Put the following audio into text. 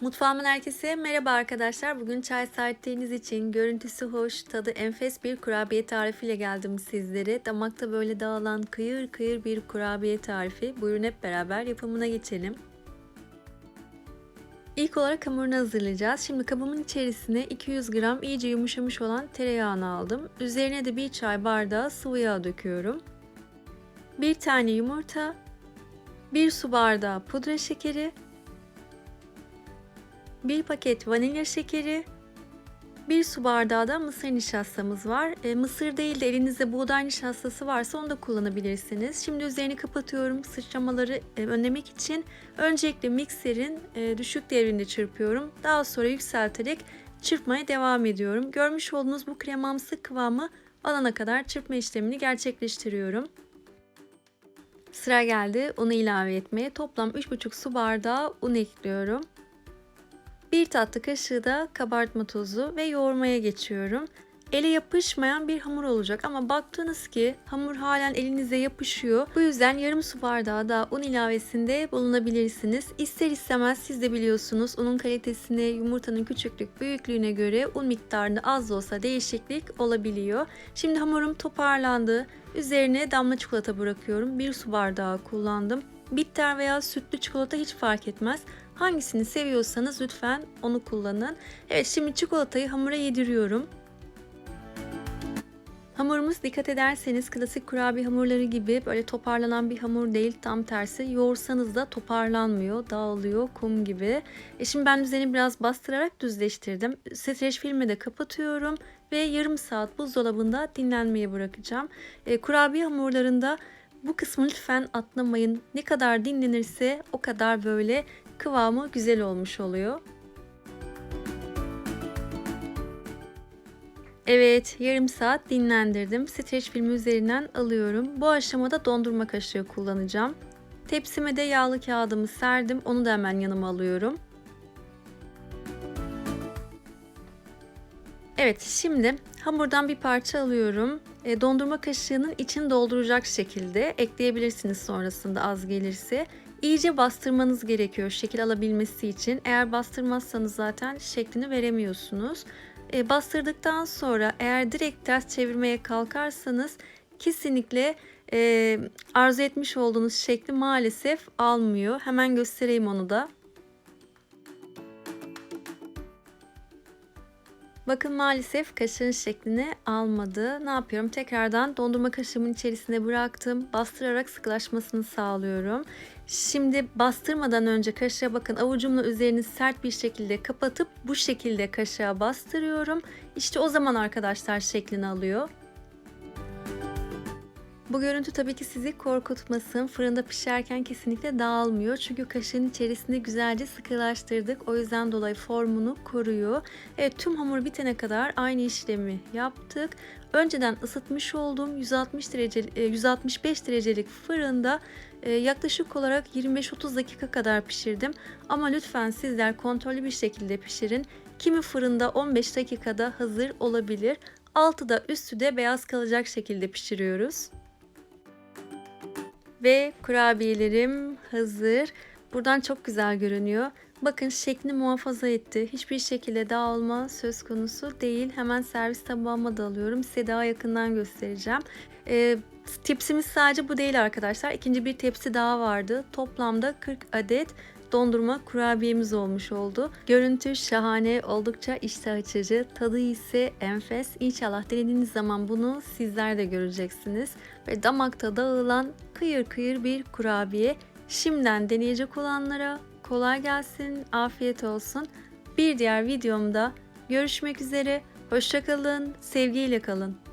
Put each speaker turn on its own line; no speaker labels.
Mutfağımın herkese merhaba arkadaşlar. Bugün çay saatleriniz için görüntüsü hoş, tadı enfes bir kurabiye tarifiyle geldim sizlere. Damakta böyle dağılan kıyır kıyır bir kurabiye tarifi. Buyurun hep beraber yapımına geçelim. İlk olarak hamurunu hazırlayacağız. Şimdi kabımın içerisine 200 gram iyice yumuşamış olan tereyağını aldım. Üzerine de bir çay bardağı sıvı yağ döküyorum. Bir tane yumurta, bir su bardağı pudra şekeri, 1 paket vanilya şekeri, 1 su bardağı da mısır nişastamız var. E, mısır değil de elinizde buğday nişastası varsa onu da kullanabilirsiniz. Şimdi üzerini kapatıyorum sıçramaları e, önlemek için. Öncelikle mikserin e, düşük devrinde çırpıyorum. Daha sonra yükselterek çırpmaya devam ediyorum. Görmüş olduğunuz bu kremamsı kıvamı alana kadar çırpma işlemini gerçekleştiriyorum. Sıra geldi unu ilave etmeye. Toplam 3,5 su bardağı un ekliyorum. Bir tatlı kaşığı da kabartma tozu ve yoğurmaya geçiyorum. Ele yapışmayan bir hamur olacak ama baktınız ki hamur halen elinize yapışıyor. Bu yüzden yarım su bardağı da un ilavesinde bulunabilirsiniz. İster istemez siz de biliyorsunuz unun kalitesine, yumurtanın küçüklük büyüklüğüne göre un miktarında az da olsa değişiklik olabiliyor. Şimdi hamurum toparlandı. Üzerine damla çikolata bırakıyorum. Bir su bardağı kullandım. Bitter veya sütlü çikolata hiç fark etmez. Hangisini seviyorsanız lütfen onu kullanın. Evet şimdi çikolatayı hamura yediriyorum. Hamurumuz dikkat ederseniz klasik kurabiye hamurları gibi böyle toparlanan bir hamur değil. Tam tersi yoğursanız da toparlanmıyor, dağılıyor kum gibi. E şimdi ben üzerini biraz bastırarak düzleştirdim. Streç filmi de kapatıyorum ve yarım saat buzdolabında dinlenmeye bırakacağım. E, kurabiye hamurlarında bu kısmı lütfen atlamayın. Ne kadar dinlenirse o kadar böyle kıvamı güzel olmuş oluyor. Evet, yarım saat dinlendirdim. Streç filmi üzerinden alıyorum. Bu aşamada dondurma kaşığı kullanacağım. Tepsime de yağlı kağıdımı serdim. Onu da hemen yanıma alıyorum. Evet, şimdi hamurdan bir parça alıyorum. E, dondurma kaşığının içini dolduracak şekilde ekleyebilirsiniz sonrasında az gelirse. İyice bastırmanız gerekiyor şekil alabilmesi için. Eğer bastırmazsanız zaten şeklini veremiyorsunuz. E, bastırdıktan sonra eğer direkt ters çevirmeye kalkarsanız kesinlikle e, arzu etmiş olduğunuz şekli maalesef almıyor. Hemen göstereyim onu da. Bakın maalesef kaşığın şeklini almadı. Ne yapıyorum? Tekrardan dondurma kaşığımın içerisine bıraktım. Bastırarak sıkılaşmasını sağlıyorum. Şimdi bastırmadan önce kaşığa bakın avucumla üzerini sert bir şekilde kapatıp bu şekilde kaşığa bastırıyorum. İşte o zaman arkadaşlar şeklini alıyor. Bu görüntü tabii ki sizi korkutmasın. Fırında pişerken kesinlikle dağılmıyor. Çünkü kaşığın içerisinde güzelce sıkılaştırdık. O yüzden dolayı formunu koruyor. Evet tüm hamur bitene kadar aynı işlemi yaptık. Önceden ısıtmış olduğum 160 derece 165 derecelik fırında e, yaklaşık olarak 25-30 dakika kadar pişirdim. Ama lütfen sizler kontrollü bir şekilde pişirin. Kimi fırında 15 dakikada hazır olabilir. Altı da üstü de beyaz kalacak şekilde pişiriyoruz. Ve kurabiyelerim hazır. Buradan çok güzel görünüyor. Bakın şeklini muhafaza etti. Hiçbir şekilde dağılma söz konusu değil. Hemen servis tabağıma da alıyorum. Size daha yakından göstereceğim. Ee, tepsimiz sadece bu değil arkadaşlar. İkinci bir tepsi daha vardı. Toplamda 40 adet dondurma kurabiyemiz olmuş oldu. Görüntü şahane, oldukça iştah açıcı, tadı ise enfes. İnşallah denediğiniz zaman bunu sizler de göreceksiniz. Ve damakta dağılan kıyır kıyır bir kurabiye. Şimdiden deneyecek olanlara kolay gelsin, afiyet olsun. Bir diğer videomda görüşmek üzere. Hoşçakalın, sevgiyle kalın.